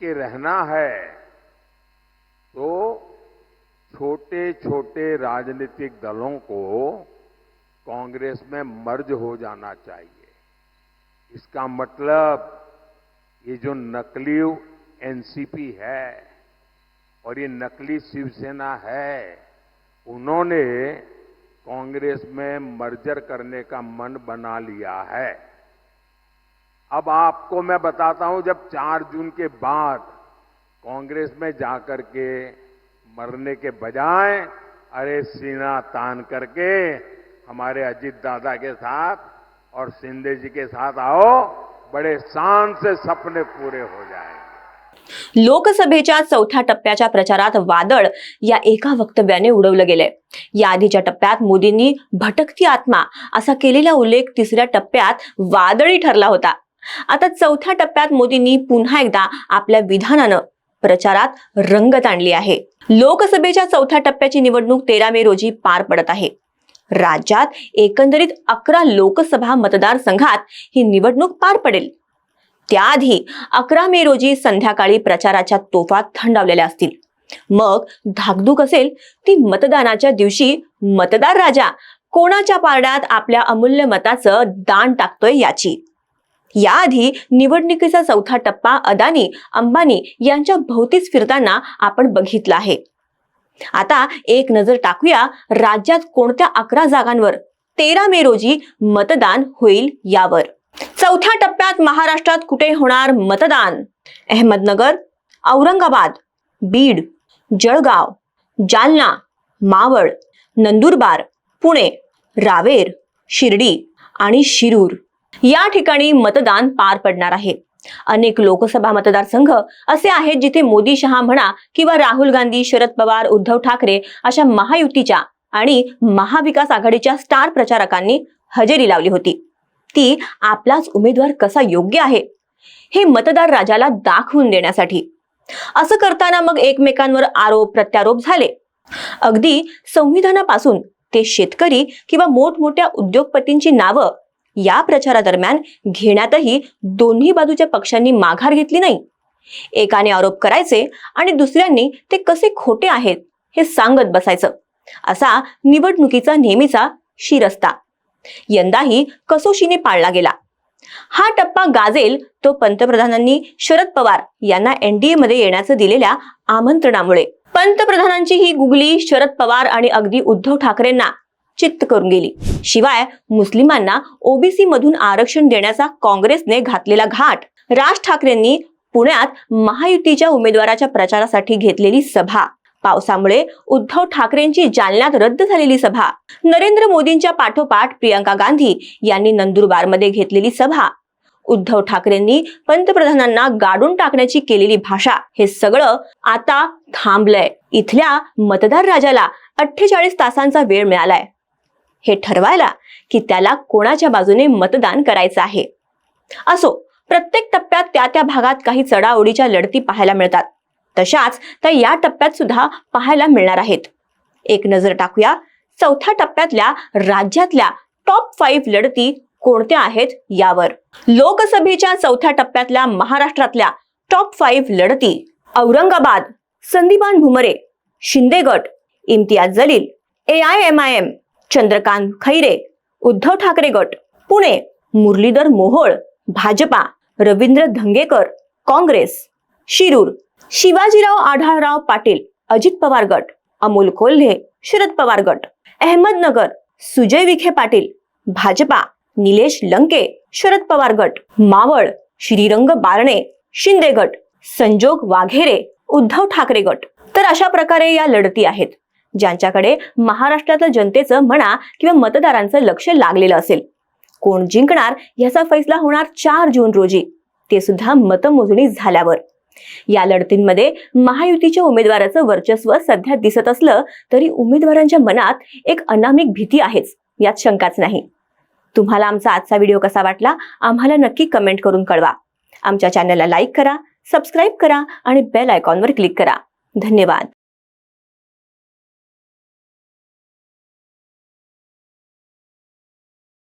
के रहना है तो छोटे छोटे राजनीतिक दलों को कांग्रेस में मर्ज हो जाना चाहिए। इसका मतलब ये जो नकली एनसीपी है और ये नकली शिवसेना है, उन्होंने कांग्रेस में मर्जर करने का मन बना लिया है। अब आपको मैं बताता हूं जब 4 जून के बाद कांग्रेस में जाकर के मरने के बजाय अरे सीना तान करके हमारे अजीत दादा के साथ और शिंदे जी के साथ आओ बड़े शान से सपने पूरे हो जाएंगे। लोकसभेच्या चौथ्या टप्प्याच्या प्रचारात वादळ या एका वक्तव्याने उडवलं गेलंय. या आधीच्या टप्प्यात मोदींनी भटकती आत्मा असा केलेला उल्लेख तिसऱ्या टप्प्यात वादळी ठरला होता. आता चौथ्या टप्प्यात मोदींनी पुन्हा एकदा आपल्या विधानानं प्रचारात रंगत आणली आहे. लोकसभेच्या चौथ्या टप्प्याची निवडणूक तेरा मे रोजी पार पडत आहे. राज्यात एकंदरीत अकरा लोकसभा मतदारसंघात ही निवडणूक पार पडेल. त्याआधी अकरा मे रोजी संध्याकाळी प्रचाराच्या तोफा थंडावलेल्या असतील. मग धाकधूक असेल ती मतदानाच्या दिवशी मतदार राजा कोणाच्या पारड्यात आपल्या अमूल्य मताचं दान टाकतोय याची. याआधी निवडणुकीचा चौथा टप्पा अदानी अंबानी यांच्या भोवतीच फिरताना आपण बघितला आहे. आता एक नजर टाकूया राज्यात कोणत्या अकरा जागांवर तेरा मे रोजी मतदान होईल यावर. चौथ्या टप्प्यात महाराष्ट्रात कुठे होणार मतदान? अहमदनगर औरंगाबाद बीड जळगाव जालना मावळ नंदुरबार पुणे रावेर शिर्डी आणि शिरूर. या ठिकाणी मतदान पार पडणार आहे. अनेक लोकसभा मतदारसंघ असे आहेत जिथे मोदी शहा म्हणा किंवा राहुल गांधी शरद पवार उद्धव ठाकरे अशा महायुतीच्या आणि महाविकास आघाडीच्या स्टार प्रचारकांनी हजेरी लावली होती. ती आपलाच उमेदवार कसा योग्य आहे? हे मतदार राजाला दाखवून देण्यासाठी. असं करताना मग एकमेकांवर आरोप प्रत्यारोप झाले. अगदी संविधानापासून ते शेतकरी किंवा मोठमोठ्या उद्योगपतींची नावं या प्रचारादरम्यान घेण्यातही दोन्ही बाजूच्या पक्षांनी माघार घेतली नाही. एकाने आरोप करायचे आणि दुसऱ्यांनी ते कसे खोटे आहेत हे सांगत बसायचं. असा निवडणुकीचा नेहमीचा शिरस्ता. यंदाही कसोशीने पाळला गेला. हा टप्पा गाजेल तो पंतप्रधानांनी शरद पवार यांना एनडीए मध्ये येण्याचं दिलेल्या आमंत्रणामुळे. पंतप्रधानांची ही गुगली शरद पवार आणि अगदी उद्धव ठाकरेंना चित्त करून गेली. शिवाय मुस्लिमांना ओबीसी मधून आरक्षण देण्याचा काँग्रेसने घातलेला घाट राज ठाकरेंनी पुण्यात महायुतीच्या उमेदवाराच्या प्रचारासाठी घेतलेली सभा. पावसामुळे उद्धव ठाकरेंची जालन्यात रद्द झालेली सभा. नरेंद्र मोदींच्या पाठोपाठ प्रियंका गांधी यांनी नंदुरबारमध्ये घेतलेली सभा. उद्धव ठाकरेंनी पंतप्रधानांना गाडून टाकण्याची केलेली भाषा हे सगळं आता थांबलंय. इथल्या मतदार राजाला अठ्ठेचाळीस तासांचा वेळ मिळालाय. हे ठरवायला की त्याला कोणाच्या बाजूने मतदान करायचं आहे. असो प्रत्येक टप्प्यात त्या त्या भागात काही चढाओढीच्या लढती पाहायला मिळतात. तशाच त्या या टप्प्यात सुद्धा पाहायला मिळणार आहेत. एक नजर टाकूया. चौथ्या टप्प्यातल्या राज्यातल्या टॉप फाईव्ह लढती कोणत्या आहेत यावर. लोकसभेच्या चौथ्या टप्प्यातल्या महाराष्ट्रातल्या टॉप फाईव्ह लढती औरंगाबाद संदीपान भुमरे शिंदे गट Imtiaz Jaleel A I M I M Chandrakant Khaire Uddhav Thackeray गट पुणे मुरलीधर मोहोळ भाजपा रवींद्र धंगेकर काँग्रेस शिरूर शिवाजीराव आढळराव पाटील अजित पवार गट अमोल कोल्हे शरद पवार गट अहमदनगर सुजय विखे पाटील भाजपा निलेश लंके शरद पवार गट मावळ श्रीरंग बारणे शिंदे गट संजोग वाघेरे उद्धव ठाकरे गट. तर अशा प्रकारे या लढती आहेत. ज्यांच्याकडे महाराष्ट्रातल्या जनतेचं म्हणा किंवा मतदारांचं लक्ष लागलेलं असेल. कोण जिंकणार याचा फैसला होणार चार जून रोजी. ते सुद्धा मतमोजणी झाल्यावर. या लढतींमध्ये महायुतीच्या उमेदवाराचं वर्चस्व सध्या दिसत असलं तरी उमेदवारांच्या मनात एक अनामिक भीती आहेच. यात शंकाच नाही. तुम्हाला आमचा आजचा व्हिडिओ कसा वाटला आम्हाला नक्की कमेंट करून कळवा. आमच्या चॅनलला लाईक करा सबस्क्राईब करा आणि बेल आयकॉनवर क्लिक करा. धन्यवाद.